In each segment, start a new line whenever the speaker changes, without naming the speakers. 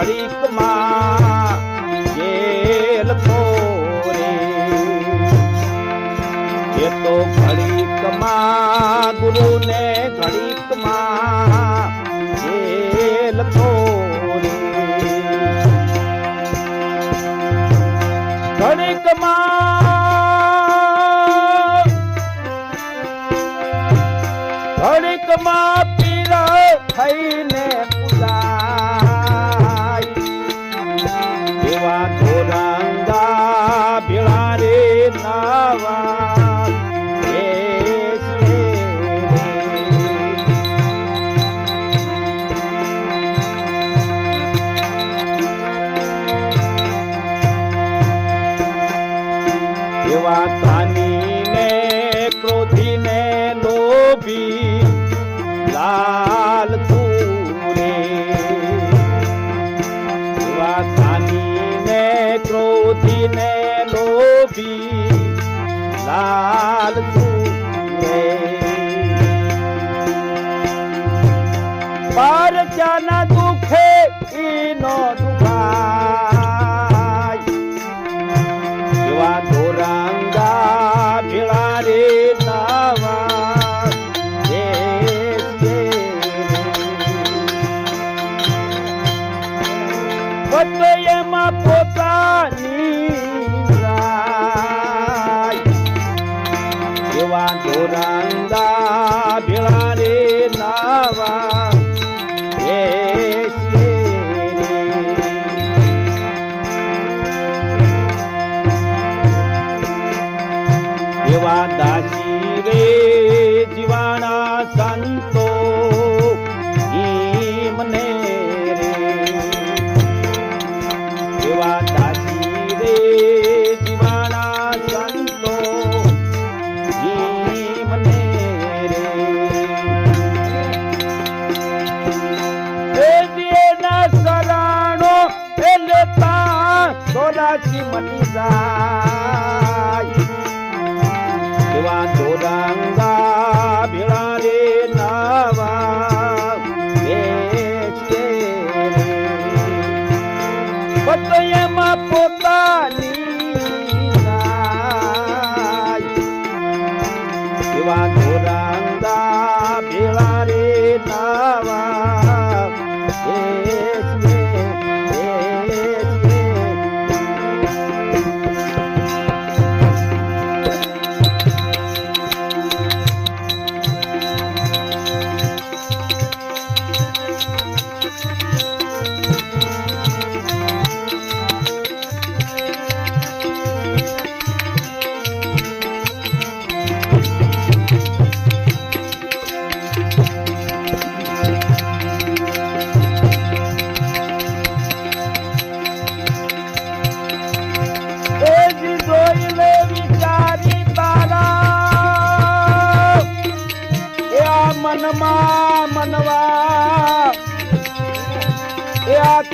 ઘડીકમાં જેલ ફોરે એ તો ઘડીકમાં ગુરુને ઘડીકમાં જેલ ફોરે ઘડીકમાં ઘડીકમાં પીરા થઈને Bye. સોલાસી મટી જાય. એવા ધોરંગા ભેળા રે નાવા. એ છે.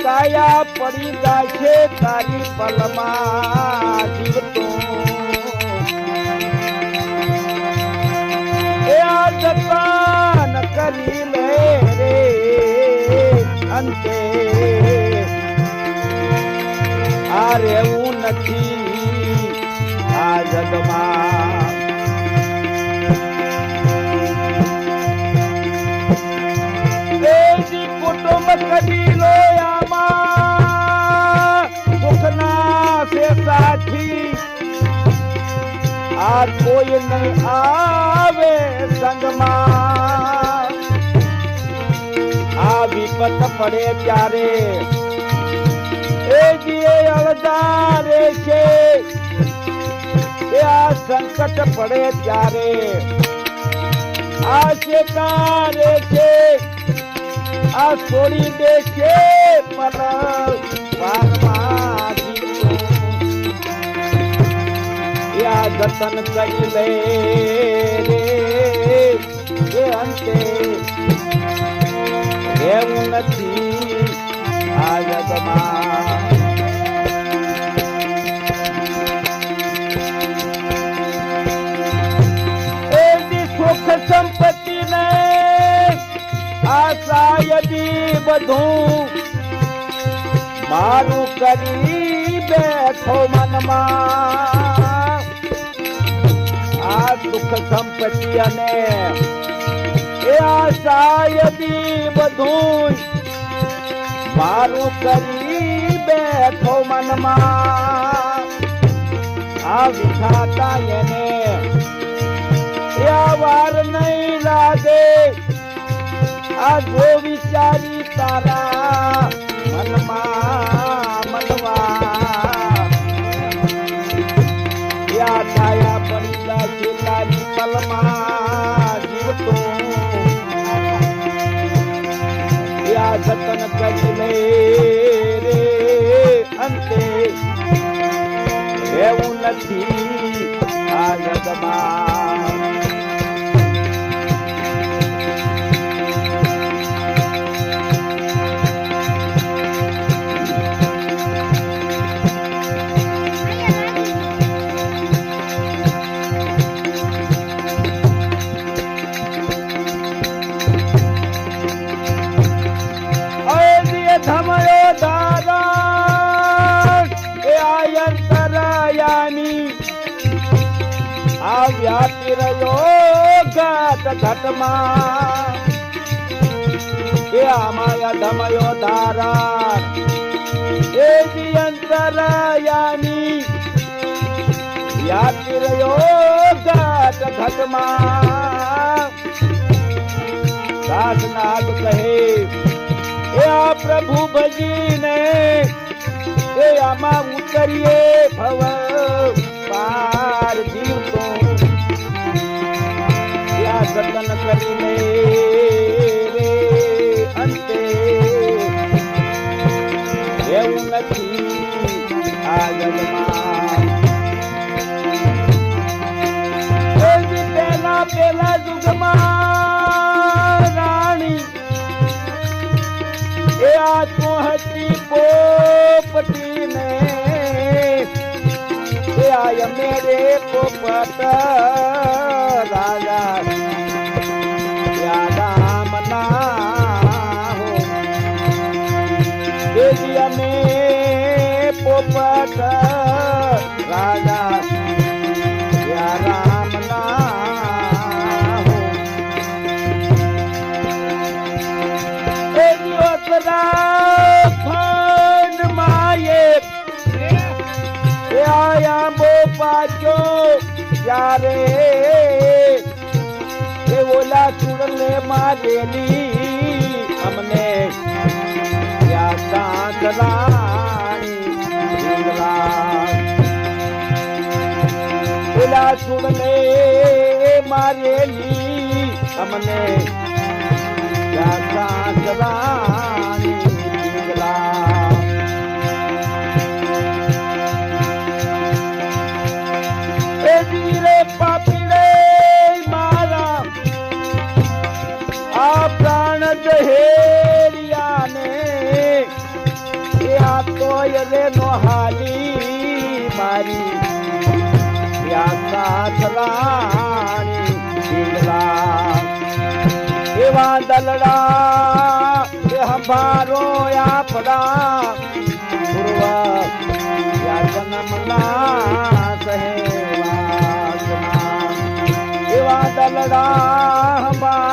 કાયા પડી છે તારી પલમાં જીવતો. એ કરી લે રે અંતે. આ રહેવું નથી આ જગમાં. આ કોઈ નહીં આવે સંગમાં. આ વિપત પડે ત્યારે એ જીએ અળદારે છે, એ આ સંકટ પડે ત્યારે આ શેકારે છે, આ છોડી દે છે પર વારમાં જતન કરી લે રે એ અંતે રહેવું નથી આ જગમાં સુખ સંપત્તિ ને આશા યદી બધું મારું કરી બેઠો મનમાં અને એ આશા યદી બધું મારું કરી બેઠો મનમાં. આ વિધાતા વાર નહીં લાગે. આ જો વિચારી તારા મનમાં. યા જતન કરી લે રે અંતે એવું નથી આ જગમાં વ્યાપી રહ્યો ઘટ ઘટમાં. એ આમાય ધમયો દારા એ અંતરયાની વ્યાપી રહ્યો ઘટ ઘટમાં. સાધનાથ કહે, એ આ પ્રભુ ભજીને એ આમાં ઉતરીએ ભવ પાર જીવતો જતન કરીને રે અંતે એવું નથી આ જગમાં પેલા પેલા મેરે પોપટ જ્યારે એ ઓલા ચૂડલે મારેલી અમને. ઓલા ચૂડલે મારેલી અમને યા સાંતરાણી આ તોય રે નો હાલી મારી યા સાથરાણી ઢીંગલા. એવા દલડા એ હંભારો આપડા. પૂર્વ યા જન્મના હંભારો